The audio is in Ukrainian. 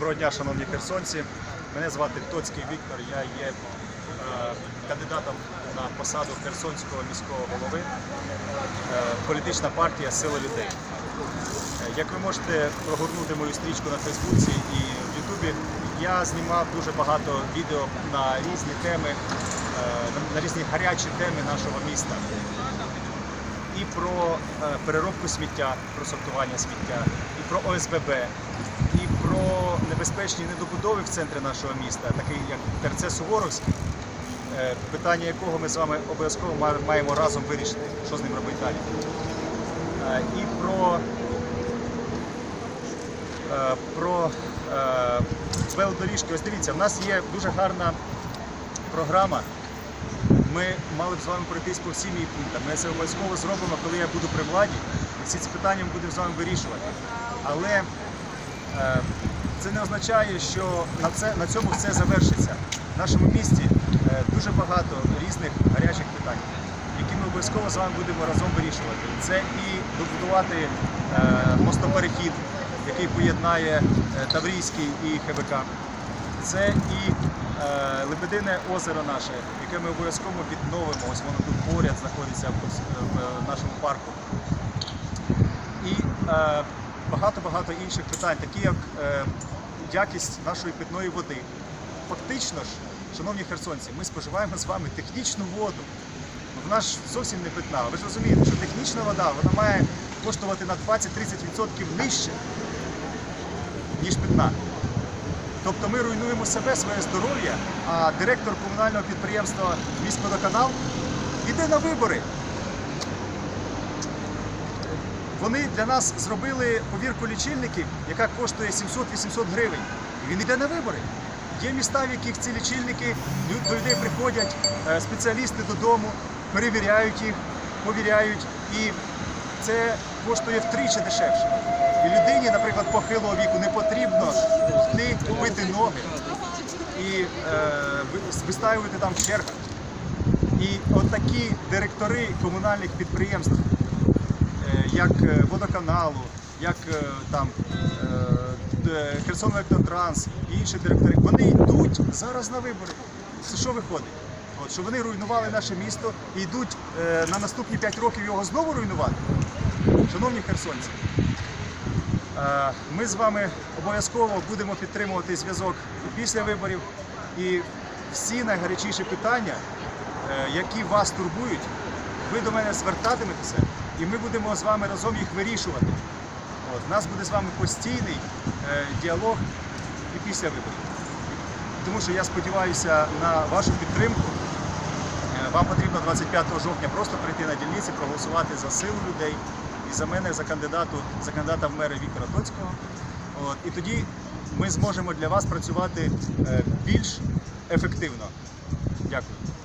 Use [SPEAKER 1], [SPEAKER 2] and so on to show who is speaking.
[SPEAKER 1] Доброго дня, шановні херсонці. Мене звати Тоцький Віктор. Я є е, кандидатом на посаду Херсонського міського голови. Е, політична партія Сила людей. Е, Як ви можете прогорнути мою стрічку на Фейсбуці і в Ютубі, я знімав дуже багато відео на різні теми, на різні гарячі теми нашого міста. І про е, переробку сміття, про сортування сміття, і про ОСББ, і про небезпечні недобудови в центрі нашого міста, такий як ТРЦ Суворовський, е, питання якого ми з вами обов'язково маємо разом вирішити, що з ним робити далі. Е, І про, про велодоріжки. Ось дивіться, в нас є дуже гарна програма. Ми мали б з вами пройтись по всім її пунктам. Ми це обов'язково зробимо, коли я буду при владі. І всі ці питання ми будемо з вами вирішувати. Але е, це не означає, що на, це, на цьому все завершиться. В нашому місті е, дуже багато різних гарячих питань, які ми обов'язково з вами будемо разом вирішувати. Це і добудувати е, мостоперехід, який поєднає е, Таврійський і ХБК. Це і Лебедине озеро наше, яке ми обов'язково відновимо. Ось воно тут поряд знаходиться в, в нашому парку. І е, багато-багато інших питань, такі як е, якість нашої питної води. Фактично ж, шановні херсонці, ми споживаємо з вами технічну воду. Вона ж зовсім не питна. Ви ж розумієте, що технічна вода вона має коштувати на 20-30% нижче, ніж питна. Тобто ми руйнуємо себе, своє здоров'я, а директор комунального підприємства міськводоканал йде на вибори. Вони для нас зробили повірку лічильників, яка коштує 700-800 гривень. Він йде на вибори. Є міста, в яких ці лічильники до людей приходять е, спеціалісти додому, перевіряють їх, повіряють, і це коштує втричі дешевше. І людині, наприклад, похилого віку не потрібно йти бити ноги і е, ви- вистаювати там в. І от такі директори комунальних підприємств, е, як е, водоканалу, як е, там е, д- Херсонелектотранс і інші директори, вони йдуть зараз на вибори. Це що виходить? От, що вони руйнували наше місто і йдуть е, на наступні 5 років його знову руйнувати. Шановні херсонці, е, ми з вами обов'язково будемо підтримувати зв'язок і після виборів. І всі найгарячіші питання, е, які вас турбують, ви до мене звертатиметеся, і ми будемо з вами разом їх вирішувати. От, у нас буде з вами постійний е, діалог і після виборів. Тому що я сподіваюся на вашу підтримку. Вам потрібно 25 жовтня просто прийти на дільниці, проголосувати за силу людей і за мене, за кандидату, за кандидата в мери Віктора Тоцького. От, і тоді ми зможемо для вас працювати е, більш ефективно. Дякую.